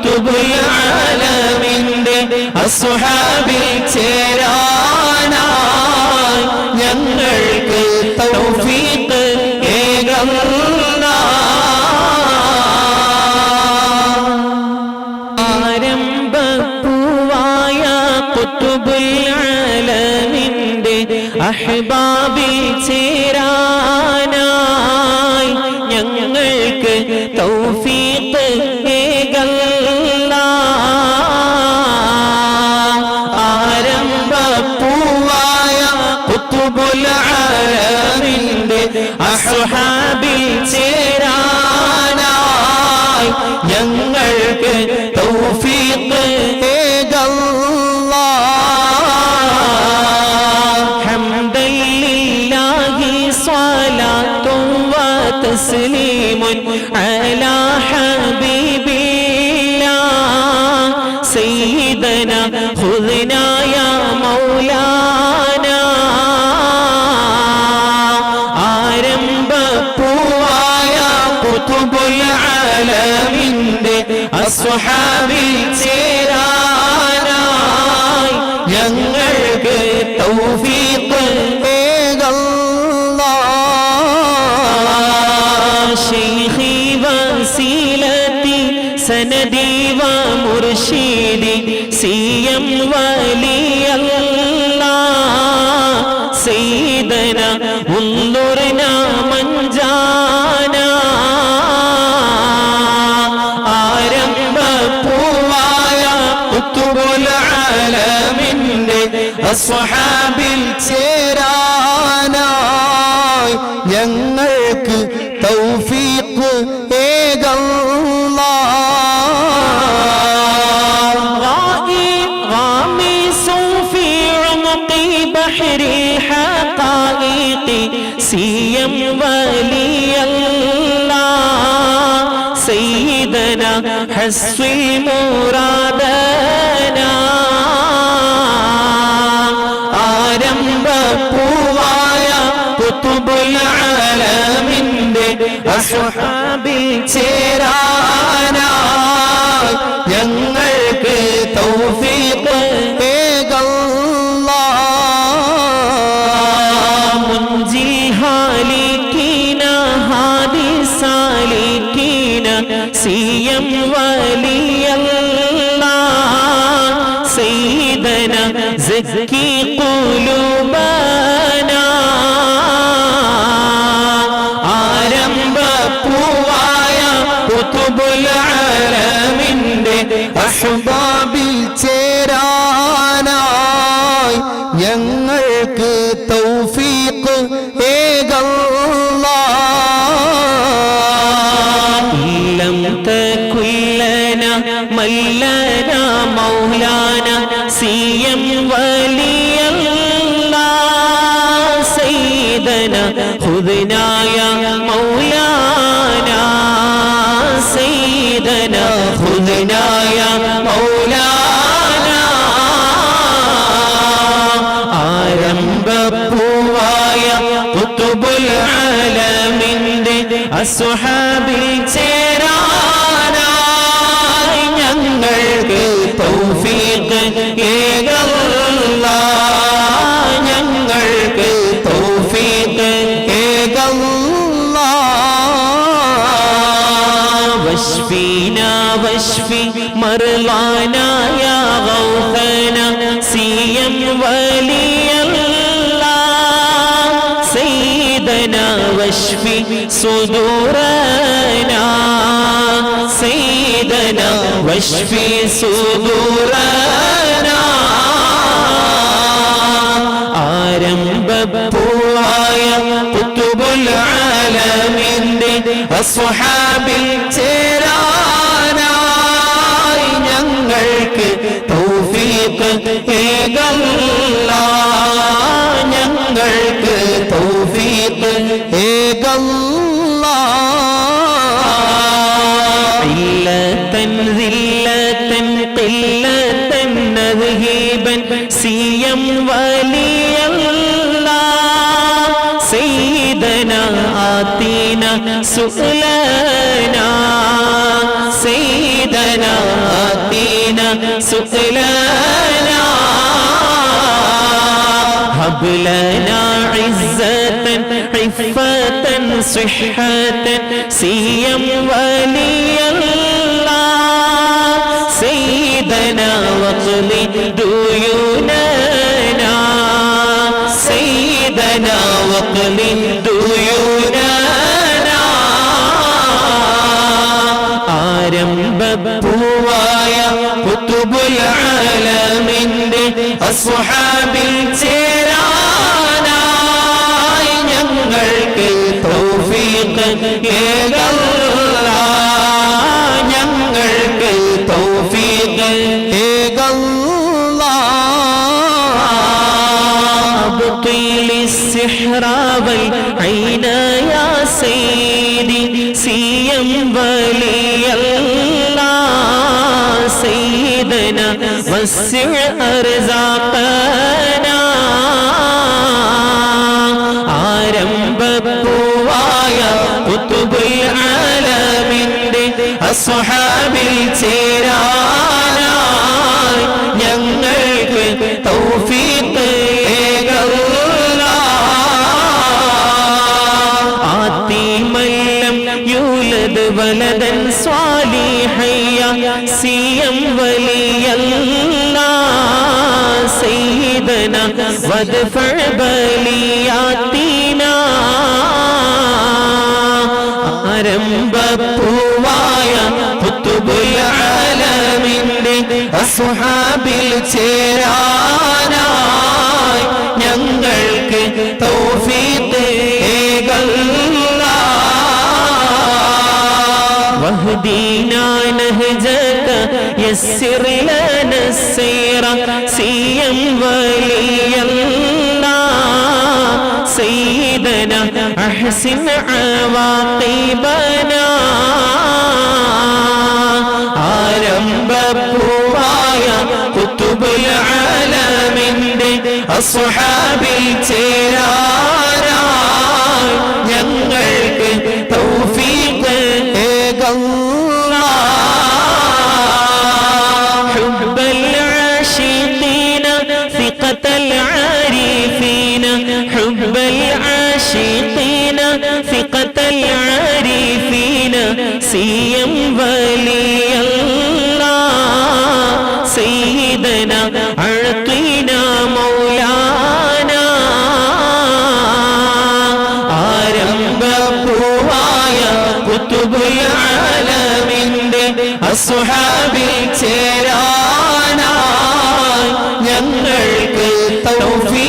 കുത്തുബുൽ ആലമിന്റെ അസ്ഹാബിൽ ഞങ്ങൾക്ക് തൗഫീഖ് ആരംഭപ്പൂവായ കുത്തുബുൽ അഹ്ബാബിൽ ചേരാനായി ഞങ്ങൾക്ക് തൗഫീഖ് ഏകല്ല ഞങ്ങൾക്ക് തൗഫീഖ് حمدا لله صلاة وتسليم على حبيب الله سيدنا അസ്വഹാബിൽ ചേരാനായി ഞങ്ങൾക്ക് തൗഫീഖ് സനദീവ മുർഷീദി സിയം വലിയല്ല സീതന ഉള്ളുറിനാ അസ്വഹാബിൽ ചേരാനായി ഞങ്ങൾക്ക് തൗഫീഖ് ഏകല്ല സിയം വലിയല്ല സയ്യിദന ഹസ്വി മുറാദ അസ്ഹാബിൽ ചേരാനായി ഞങ്ങൾക്ക് തൗഫീഖ് സിയം വലിയല്ല സയ്യിദന സക്കി سيم ولي الله سيدنا خذنا يا مولانا سيدنا خذنا يا مولانا. آرم بقوايا قطب العالمين دي الصحابي വലിയല്ല. സൈദന വഷ്വി സുദൂരന. സൈദന വഷ്വി സുദൂരന. ആരംഭപ്പൂവായ പുത്തുബുൽ ആലമിന്റെ അസ്വഹാബിൽ ഞങ്ങൾക്ക് തൗഫീഖ് ഏകല്ല ഇല്ലത്തൻ ഇല്ലത്തൻ ഇല്ലത്തൻ നദ്ഹീബൻ സിയം വലിയല്ല സയ്യിദന ആതീന സുഖലന സയ്യിദന ആതീന സുഖലന هب لنا عزة عفة صحة سيا ولي الله سيدنا واقض ديوننا سيدنا واقض ديوننا ആരംഭപ്പൂവായ കുത്തുബുൽ ആലമിന്റെ അസ്ഹാബിൽ തൗഫീഖ് ഏകല്ലാ ഞങ്ങൾക്ക് തൗഫീഖ് ഏകല്ലാ. അബ്തിലി സിഹ്റാവൽ ഐന യാ സൈദി സിയം വലിയല്ലാ. സൈദന വസ്ഇ അർസാഖന. ആരം കുത്തുബുൽ ആലമിന്റെ അസ്ഹാബിൽ ചേരാനായി ഞങ്ങൾക്ക് തൗഫീഖ് വലതൻ സ്വാലിഹയ്യ സിയം വലിയല്ല. സയ്യിദന വദ്ഫഅ ബലിയാത്തിന മരമ്പൂവായ പുത്തുബുലാലമിന്റെ അസുഹാബിൽ ചേരാനായി ഞങ്ങൾക്ക് തൗഫീത്ത് സിയം വലിയല്ല سيدنا أحسن عواقبنا ആരംഭപ്പൂവായ കുത്തുബുൽ ആലമിന്റെ അസ്ഹാബിൽ ചേരാനായി സിയം വലിയ സീതന അഴക്കിന മൗലാന. ആരംഭ പൂവായ കുത്തുബുലാലമിന്റെ അസുഹാബിൽ ചേരാനായി ഞങ്ങൾക്ക് തൗഫീ